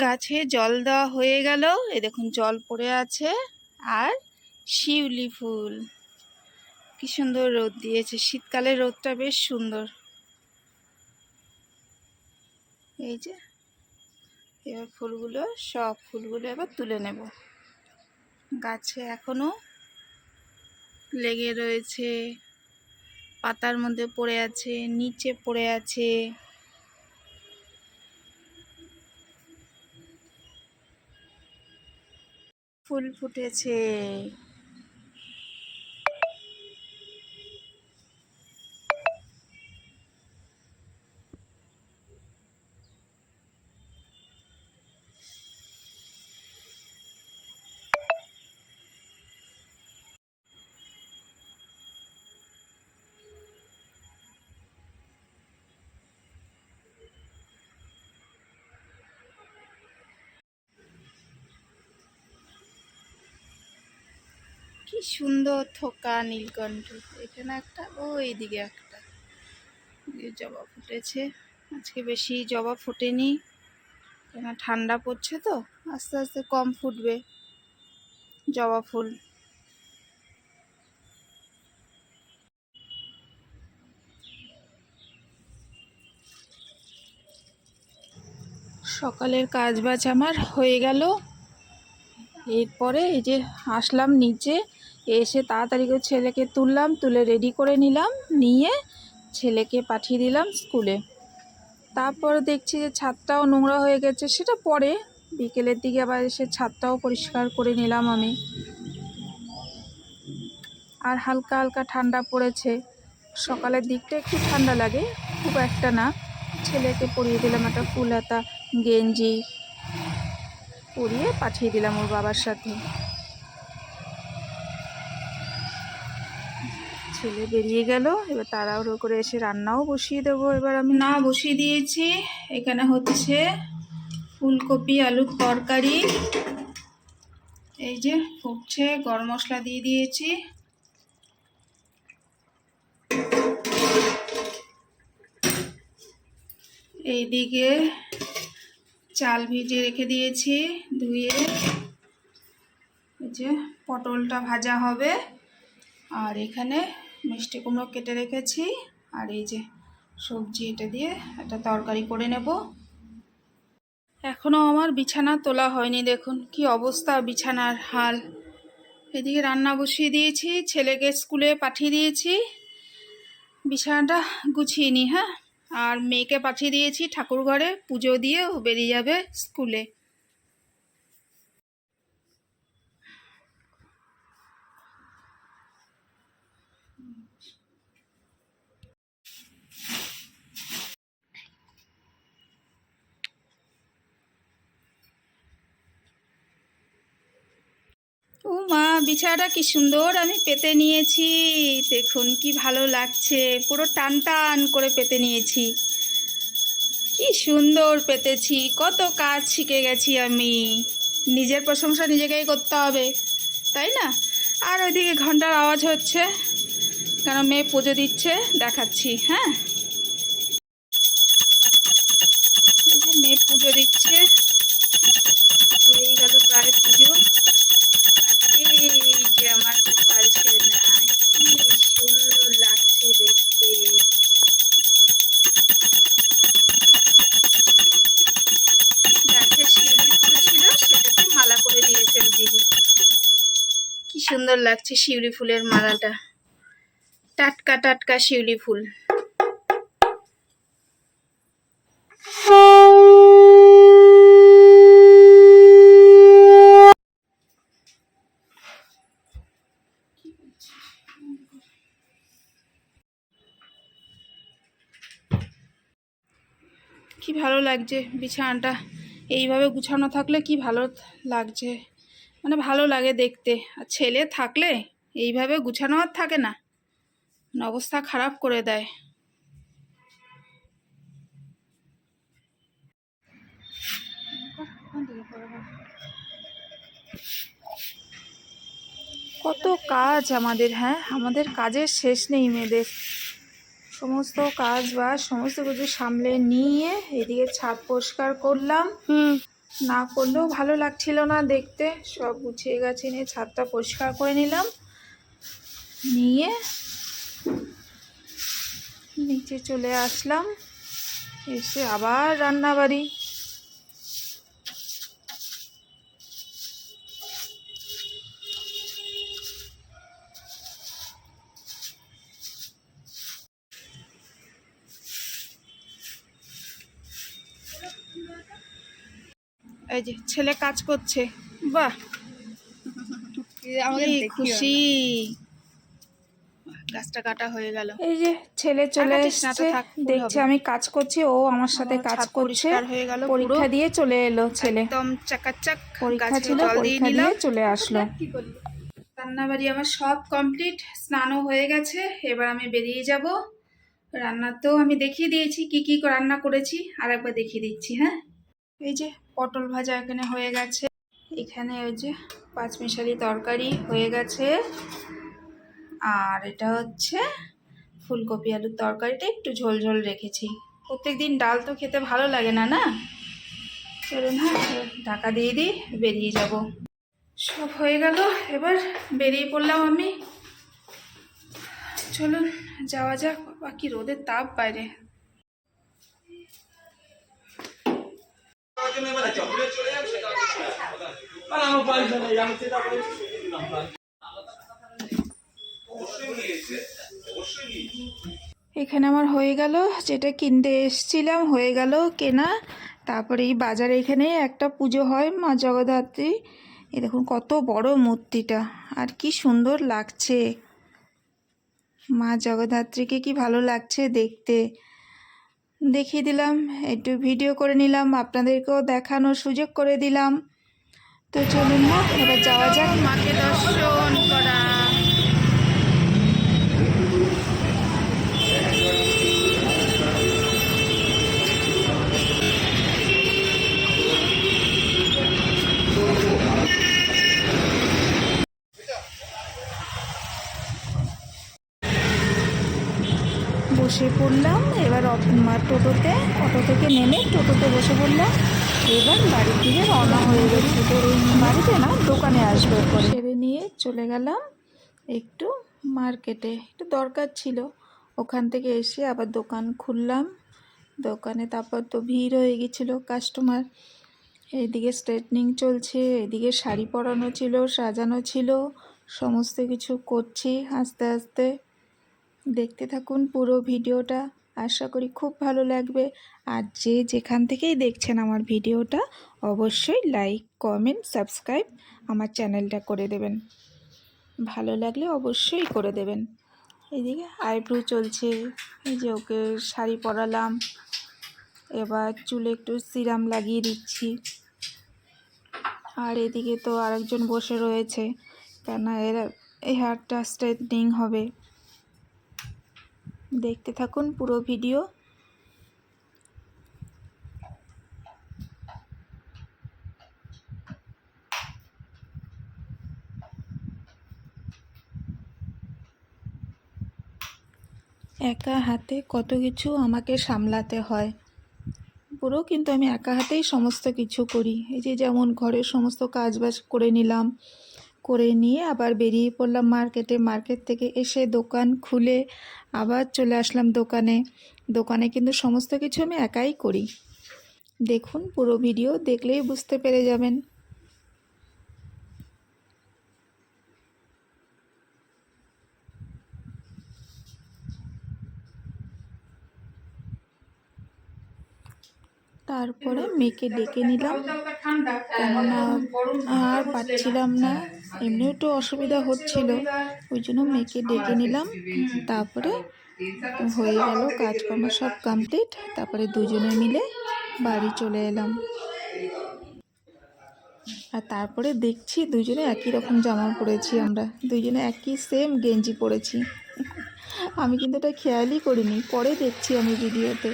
গাছে জল দেওয়া হয়ে গেল। এ দেখুন, জল পড়ে আছে। আর শিউলি ফুল। কি সুন্দর রোদ দিয়েছে। শীতকালে রোদটা বেশ সুন্দর। এই যে, এবার ফুলগুলো, সব ফুলগুলো এবার তুলে নেব। গাছে এখনও লেগে রয়েছে। পাতার মধ্যে পড়ে আছে, নিচে পড়ে আছে। ফুল ফুটেছে। কি সুন্দর থোকা নীলকণ্ঠ। এখানে একটা ওই দিকে একটা জবা ফুটেছে। আজকে বেশি জবা ফোটেনি। কেন, ঠান্ডা পড়ছে তো? আস্তে আস্তে কম ফুটবে জবা ফুল। সকালের কাজ বাজ আমার হয়ে গেল। এরপরে এই যে আসলাম নিচে। এসে তাড়াতাড়ি করে ছেলেকে তুললাম, তুলে রেডি করে নিলাম, নিয়ে ছেলেকে পাঠিয়ে দিলাম স্কুলে তারপর দেখছি যে ছাদটাও নোংরা হয়ে গেছে, সেটা পরে বিকেলের দিকে আবার এসে ছাদটাও পরিষ্কার করে নিলাম আমি। আর হালকা হালকা ঠান্ডা পড়েছে, সকালের দিকটা একটু ঠান্ডা লাগে, খুব একটা না। ছেলেকে পরিয়ে দিলাম একটা ফুল হাতা, গেঞ্জি পরিয়ে পাঠিয়ে দিলাম ওর বাবার সাথে। ছেলে বেরিয়ে গেল। এবার তাড়াহুড়ো করে এসে রান্নাও বসিয়ে দেবো। এবার আমি না, বসিয়ে দিয়েছি। এখানে হচ্ছে ফুলকপি, আলুর তরকারি। এই যে ফুটছে, গরম মশলা দিয়ে দিয়েছি। এইদিকে চাল ভিজে রেখে দিয়েছি, ধুয়ে। যে পটলটা ভাজা হবে। আর এখানে মিষ্টি কুমড়ো কেটে রেখেছি আর এই যে সবজি এটা দিয়ে একটা তরকারি করে নেব। এখনও আমার বিছানা তোলা হয়নি, দেখুন কি অবস্থা বিছানার হাল। এদিকে রান্না বসিয়ে দিয়েছি, ছেলেকে স্কুলে পাঠিয়ে দিয়েছি। বিছানাটা গুছিয়ে নি হ্যাঁ? আর মেয়েকে পাঠিয়ে দিয়েছি ঠাকুর ঘরে পুজো দিয়ে ও বেরিয়ে যাবে স্কুলে। ও মা, বিছানাটা কি সুন্দর আমি পেতে নিয়েছি। দেখুন কি ভালো লাগছে, পুরো টান টান করে পেতে নিয়েছি। কি সুন্দর পেতেছি, কত কাজ শিখে গেছি আমি। নিজের প্রশংসা নিজেকেই করতে হবে, তাই না? আর ওইদিকে ঘণ্টার আওয়াজ হচ্ছে, কেন মেয়ে পুজো দিচ্ছে, দেখাচ্ছি হ্যাঁ? লাগছে শিউলি ফুলের মালাটা। টাটকা টাটকা শিউলি ফুল। কি ভালো লাগছে বিছানাটা। এইভাবে গুছানো থাকলে কি ভালো লাগছে? মানে ভালো লাগে দেখতে। আর ছেলে থাকলে এইভাবে গুছানো আর থাকে না। মানে অবস্থা খারাপ করে দেয়। কত কাজ আমাদের হ্যাঁ? আমাদের কাজের শেষ নেই মেয়েদের। সমস্ত কাজ বা সমস্ত কিছু সামলে নিয়ে এদিকে ছাদ পরিষ্কার করলাম। হুম। না করলেও ভালো লাগছিল না দেখতে। সব গুছিয়ে গেছে নিয়ে ছাদটা পরিষ্কার করে নিলাম। নিয়ে নিচে চলে আসলাম। এসে আবার রান্নাবাড়ি। এই যে ছেলে কাজ করছে। বাহ! খুশি। গাছটা কাটা হয়ে গেল। এই যে ছেলে চলে কাটিস এসেছে। দেখছে আমি কাজ করছি ও আমার সাথে কাজ করছে। হয়ে গেল পরীক্ষা দিয়ে চলে এলো ছেলে। একদম চাকাচাক পরীক্ষা ছিল পরীক্ষা দিয়ে চলে আসলো। রান্নাবাড়ি আমার সব কমপ্লিট স্নানও হয়ে গেছে এবার আমি বেরিয়ে যাব। রান্না তো আমি দেখিয়ে দিয়েছি কি কি রান্না করেছি আর একবার দেখিয়ে দিচ্ছি হ্যাঁ? এই যে পটল ভাজা এখানে হয়ে গেছে। এখানে ওই যে পাঁচমিশালি তরকারি হয়ে গেছে। আর এটা হচ্ছে ফুলকপি আলুর তরকারিটা একটু ঝোল ঝোল রেখেছি। প্রত্যেকদিন ডাল তো খেতে ভালো লাগে না না? চলুন হ্যাঁ ঢাকা দিয়ে দিই, বেরিয়ে যাব। সব হয়ে গেল, এবার বেরিয়ে পড়লাম আমি। চলুন, যাওয়া যাক, বাকি রোদের তাপ বাইরে। এখানে আমার হয়ে গেল যেটা কিনতে এসছিলাম হয়ে গেল কেনা। তারপরে এই বাজারে এখানে একটা পুজো হয় মা জগদ্ধাত্রী। এই দেখুন কত বড় মূর্তিটা আর কি সুন্দর লাগছে। মা জগদ্ধাত্রীকে কি ভালো লাগছে দেখতে। দেখিয়ে দিলাম, একটু ভিডিও করে নিলাম, আপনাদেরকেও দেখানোর সুযোগ করে দিলাম। তো চলুন না, এবার যাওয়া যাক। মাকে দর্শন। করা পড়লাম এবার টোটোতে, অটো থেকে নেমে টোটোতে বসে পড়লাম। এবার বাড়ির দিকে রওনা হয়ে গেছি তো বাড়িতে না, দোকানে আসবে পরে সেরে নিয়ে চলে গেলাম একটু মার্কেটে। একটু দরকার ছিল। ওখান থেকে এসে আবার দোকান খুললাম। দোকানে তারপর তো ভিড় হয়ে গেছিল কাস্টমার এদিকে স্ট্রেটনিং চলছে, এদিকে শাড়ি পরানো ছিল, সাজানো ছিল। সমস্ত কিছু করছি আস্তে আস্তে। দেখতে থাকুন পুরো ভিডিওটা। আশা করি খুব ভালো লাগবে। আর যে যেখান থেকেই দেখছেন আমার ভিডিওটা, অবশ্যই লাইক, কমেন্ট, সাবস্ক্রাইব আমার চ্যানেলটা করে দেবেন। ভালো লাগলে অবশ্যই করে দেবেন। এদিকে আইব্রু চলছে। এই যে ওকে শাড়ি পরালাম। এবার চুলে একটু সিরাম লাগিয়ে দিচ্ছি। আর এদিকে তো আরেকজন বসে রয়েছে। কেন এরা, এই হেয়ারটা স্ট্রেটনিং হবে। দেখতে থাকুন পুরো ভিডিও। একা হাতে কত কিছু আমাকে সামলাতে হয়। পুরো কিন্তু আমি একা হাতেই সমস্ত কিছু করি। এই যে যেমন ঘরের সমস্ত কাজবাজ করে নিলাম করে নিয়ে আবার বেরিয়ে পড়লাম মার্কেটে। মার্কেট থেকে এসে দোকান খুলে আবার চলে আসলাম দোকানে। দোকানে কিন্তু সমস্ত কিছু আমি একাই করি। দেখুন, পুরো ভিডিও দেখলেই বুঝতে পেরে যাবেন। তারপরে মেয়েকে ডেকে নিলাম। কেননা আর পাচ্ছিলাম না। এমনিও একটু অসুবিধা হচ্ছিল, ওই জন্য মেয়েকে ডেকে নিলাম। তারপরে হয়ে গেল কাজকর্ম সব কমপ্লিট তারপরে দুজনে মিলে বাড়ি চলে এলাম। আর তারপরে দেখছি দুজনে একই রকম জামা পরেছি আমরা, দুজনে একই সেম গেঞ্জি পরেছি। আমি কিন্তু এটা খেয়ালই করিনি, পরে দেখছি আমি ভিডিওতে